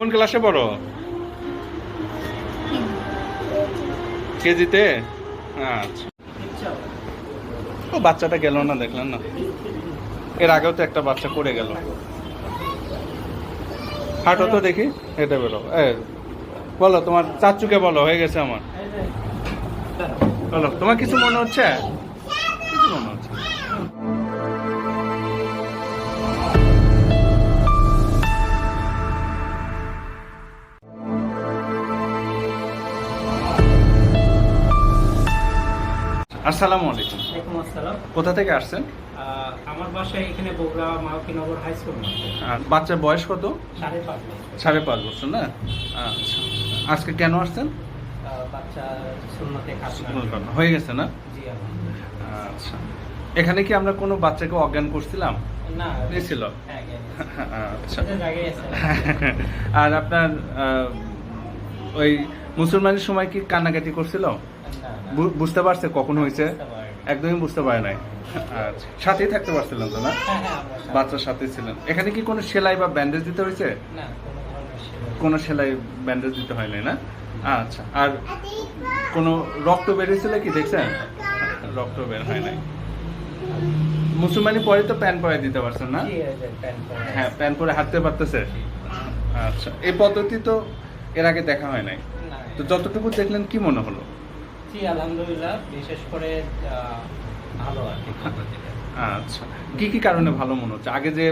কোন ক্লাসে পড়ো? কেজিতে? আচ্ছা। ও, বাচ্চাটা গেল না দেখলেন না। এর আগেও তো একটা বাচ্চা পড়ে গেল। হাঁটো তো দেখি, হেঁটে বেরো। এ, বলো, তোমার চাচুকে বলো, হয়ে গেছে আমার। বলো, তোমার কিছু মনে হচ্ছে? কিছু মনে হচ্ছে আসসালামু আলাইকুম। ওয়ালাইকুম আসসালাম। কোথা থেকে আসছেন? আমার বাসায় এখানে বগুড়া মাহকিনগর হাই স্কুল আর বাচ্চার বয়স কত? সাড়ে পাঁচ বছর। সাড়ে পাঁচ বছর না? আচ্ছা। আজকে কেন আসছেন? বাচ্চা হয়ে গেছে না? জি আচ্ছা। এখানে কি আমরা কোনো বাচ্চাকে অজ্ঞান করছিলাম? না নিয়েছিল হ্যাঁ। আচ্ছা। আর আপনার ওই মুসলমানের সময় কি কান্নাকাটি করছিল? বুঝতে পারছে কখন হয়েছে? একদমই বুঝতে পারে নাই। আচ্ছা সাথেই থাকতে পারছিলেন তো না? হ্যাঁ, হ্যাঁ, সাথে- বাচ্চার সাথে ছিলেন। এখানে কি কোনো সেলাই বা ব্যান্ডেজ দিতে হয়েছে? কোনো সেলাই। ব্যান্ডেজ দিতে হয় নাই না? আচ্ছা আর কোনো রক্ত বেরিয়েছিল কি দেখছেন? রক্ত বের হয় নাই। মুসলমানি পরে তো প্যান পরে দিতে পারছেন না। হ্যাঁ প্যান পরে হাঁটতে পারতেছে? আচ্ছা এই পদ্ধতি তো এর আগে দেখা হয় নাই। তো যতটুকু দেখলেন কি মনে হলো? জি আলহামদুলিল্লাহ বিশেষ করে আহ, ভালো আর কি আচ্ছা। কি কি কারণে ভালো মনে হচ্ছে? আগে যে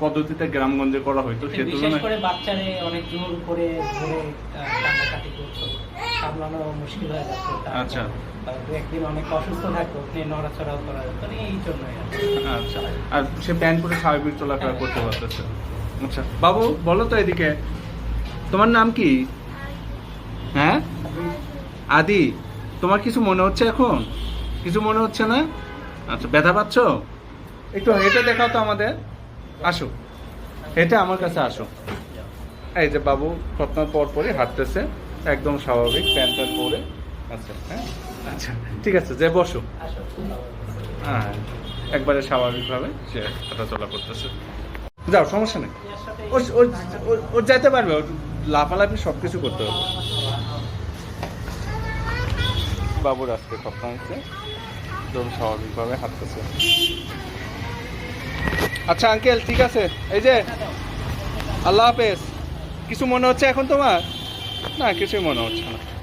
পদ্ধতিতে গ্রামগঞ্জে করা হয়তো সে বিশেষ তুলনায় করে বাচ্চারে অনেক জোর করে ধরে কান্নাকাটি করতো। সামলানো মুশকিল হয়ে যাচ্ছে আচ্ছা। একদিন অনেক অসুস্থ থাকতো আপনি নড়াচড়াও করা যেত এই জন্যই আচ্ছা। আর সে প্যান্ট পরে স্বাভাবিক চলাফেরা করতে পারতেছে। আচ্ছা। বাবু বলো তো এদিকে। তোমার নাম কি? হ্যাঁ? আদি। তোমার কিছু মনে হচ্ছে এখন? কিছু মনে হচ্ছে না? আচ্ছা ব্যথা পাচ্ছ? একটু হেঁটে দেখাও তো আমাদের। আসো। হেঁটে আমার কাছে আসো। এই যে বাবু ঘটনার পর পরই হাঁটতেছে। একদম স্বাভাবিক প্যান্ট প্যান্ট পরে। আচ্ছা হ্যাঁ? আচ্ছা ঠিক আছে যে বসো। হ্যাঁ একবারে স্বাভাবিকভাবে সে হাঁটাচলা করতেছে। যাও সমস্যা নেই। ও যেতে পারবে লাফালাফি সব কিছু করতে হবে। বাবুর আজকে কথা হয়েছে। একদম স্বাভাবিকভাবে হাঁটতেছে। আচ্ছা আঙ্কেল ঠিক আছে? এই যে, আল্লাহ হাফেজ, কিছু মনে হচ্ছে এখন তোমার? না, কিছুই মনে হচ্ছে না।